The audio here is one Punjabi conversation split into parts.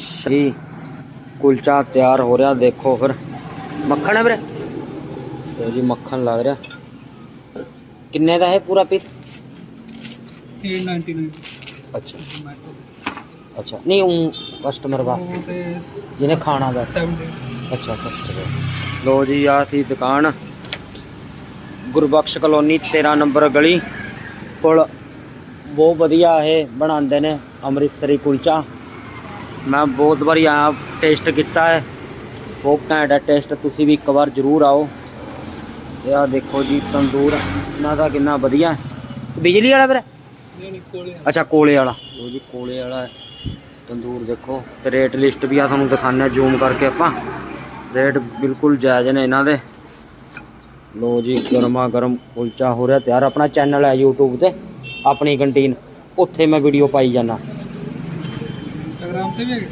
ਸ਼ਹੀ ਕੁਲਚਾ ਤਿਆਰ ਹੋ ਰਿਹਾ ਦੇਖੋ ਫਿਰ। ਮੱਖਣ ਹੈ ਵੀਰੇ? ਲਓ ਜੀ ਮੱਖਣ ਲੱਗ ਰਿਹਾ। ਕਿੰਨੇ ਦਾ ਹੈ ਪੂਰਾ ਪੀਸ 899 ਅੱਛਾ। ਅੱਛਾ ਨਹੀਂ ਉਹ ਕਸਟਮਰ ਤੇ ਜਿਹਨੇ ਖਾਣਾ ਦਾ। 70 ਅੱਛਾ ਅੱਛਾ ਲੋ ਜੀ ਆ ਸੀ ਦੁਕਾਨ। ਗੁਰਬਖਸ਼ ਕਲੋਨੀ 13 ਨੰਬਰ ਗਲੀ। ਕੋਲ ਬਹੁਤ ਵਧੀਆ ਇਹ ਬਣਾਉਂਦੇ ਨੇ ਅੰਮ੍ਰਿਤਸਰੀ ਕੁਲਚਾ। ਮੈਂ ਬਹੁਤ ਵਾਰੀ ਆਇਆ ਟੇਸਟ ਕੀਤਾ ਹੈ। ਬਹੁਤ ਘੈਂਟ ਹੈ ਟੇਸਟ ਤੁਸੀਂ ਵੀ ਇੱਕ ਵਾਰ ਜ਼ਰੂਰ ਆਓ। ਇਹ ਆ ਦੇਖੋ ਜੀ ਤੰਦੂਰ ਇਹਨਾਂ ਦਾ ਕਿੰਨਾ ਵਧੀਆ। ਬਿਜਲੀ ਵਾਲਾ ਵੀਰੇ? ਨਹੀਂ ਨਹੀਂ ਕੋਲੇ ਅੱਛਾ ਕੋਲੇ ਵਾਲਾ। ਲੋ ਜੀ ਕੋਲੇ ਵਾਲਾ ਹੈ। ਤੰਦੂਰ ਦੇਖੋ ਤੇ ਰੇਟ ਲਿਸਟ ਵੀ ਆ ਤੁਹਾਨੂੰ ਦਿਖਾਉਂਦੇ ਜ਼ੂਮ ਕਰਕੇ ਆਪਾਂ। ਰੇਟ ਬਿਲਕੁਲ ਜਾਇਜ਼ ਨੇ ਇਹਨਾਂ ਦੇ। ਲੋ ਜੀ ਗਰਮਾ ਗਰਮ ਕੁਲਚਾ ਹੋ ਰਿਹਾ ਤਿਆਰ। ਆਪਣਾ ਚੈਨਲ ਹੈ YouTube ਤੇ ਆਪਣੀ ਕੰਟੀਨ ਉੱਥੇ ਮੈਂ ਵੀਡੀਓ ਪਾਈ ਜਾਂਦਾ। ਇੰਸਟਾਗ੍ਰਾਮ ਤੇ ਵੀ ਹੈਗੇ?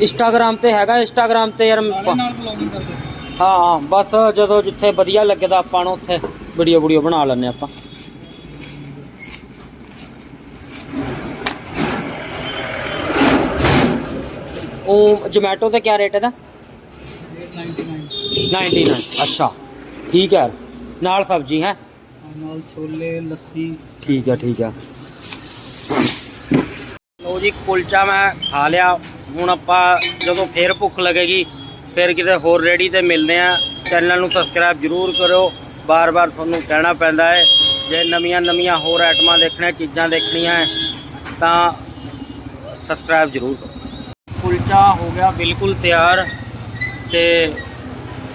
ਇੰਸਟਾਗ੍ਰਾਮ ਤੇ ਹੈਗਾ ਇੰਸਟਾਗ੍ਰਾਮ ਤੇ ਯਾਰ ਨਾਲੇ ਨਾਲ ਬਲੌਗਿੰਗ ਕਰਦੇ ਹਾਂ ਹਾਂ ਬਸ ਜਦੋਂ ਜਿੱਥੇ ਵਧੀਆ ਲੱਗਦਾ ਆਪਾਂ ਨੂੰ ਉੱਥੇ ਵੀਡੀਓ ਵੀਡੀਓ ਬਣਾ ਲੈਂਦੇ ਆਪਾਂ। ਉਹ ਜੋਮੈਟੋ ਤੇ ਕਿਆ ਰੇਟ ਹੈ ਦਾ 899 99 ਅੱਛਾ। ਠੀਕ ਹੈ ਨਾਲ ਸਬਜ਼ੀ ਹੈ ਨਾਲ ਛੋਲੇ ਲੱਸੀ। ਠੀਕ ਹੈ ਠੀਕ ਹੈ। ਲੋ ਜੀ, ਕੁਲਚਾ ਮੈਂ ਖਾ ਲਿਆ। ਹੁਣ ਆਪਾਂ ਜਦੋਂ ਫੇਰ ਭੁੱਖ ਲੱਗੇਗੀ, ਫਿਰ ਕਿਤੇ ਹੋਰ ਰੇੜੀ ਤੇ ਮਿਲਦੇ ਆ ਚੈਨਲ ਨੂੰ ਸਬਸਕ੍ਰਾਈਬ ਜਰੂਰ ਕਰੋ ਬਾਰ-ਬਾਰ ਤੁਹਾਨੂੰ ਕਹਿਣਾ ਪੈਂਦਾ ਹੈ, ਜੇ ਨਵੀਆਂ ਨਵੀਆਂ ਹੋਰ ਆਈਟਮਾਂ ਦੇਖਣੀਆਂ, ਚੀਜ਼ਾਂ ਦੇਖਣੀਆਂ ਤਾਂ ਸਬਸਕ੍ਰਾਈਬ ਜਰੂਰ ਕਰੋ। ਕੁਲਚਾ ਹੋ ਗਿਆ ਬਿਲਕੁਲ ਤਿਆਰ ਤੇ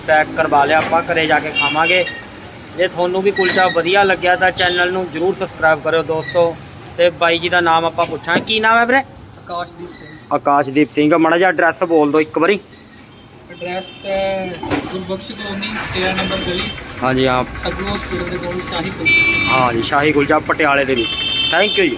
ਪੈਕ ਕਰਵਾ ਲਿਆ ਆਪਾਂ, ਘਰੇ ਜਾ ਕੇ ਖਾਵਾਂਗੇ। ਜੇ ਤੁਹਾਨੂੰ ਵੀ ਕੁਲਚਾ ਵਧੀਆ ਲੱਗਿਆ ਤਾਂ ਚੈਨਲ ਨੂੰ ਜਰੂਰ ਸਬਸਕ੍ਰਾਈਬ ਕਰਿਓ ਦੋਸਤੋ। ਤੇ ਬਾਈ ਜੀ ਦਾ ਨਾਮ ਆਪਾਂ ਪੁੱਛਾਂ ਕੀ ਨਾਮ ਹੈ ਵੀਰੇ? ਆਕਾਸ਼ਦੀਪ ਸਿੰਘ। ਆਕਾਸ਼ਦੀਪ ਸਿੰਘ ਮਾੜਾ ਜਿਹਾ ਐਡਰੈਸ ਬੋਲ ਦਿਓ ਇੱਕ ਵਾਰੀ। ਐਡਰੈਸ ਗੁਰਬਖਸ਼ ਕਲੋਨੀ 13 ਨੰਬਰ ਗਲੀ। ਹਾਂਜੀ ਹਾਂ। ਸੱਜੂ ਹਸਪੀਟਲ ਦੇ ਕੋਲ ਸ਼ਾਹੀ ਕੁਲਚਾ। ਹਾਂ ਜੀ ਸ਼ਾਹੀ ਕੁਲਚਾ ਪਟਿਆਲੇ ਦੇ ਵਿੱਚ। ਥੈਂਕ ਯੂ ਜੀ।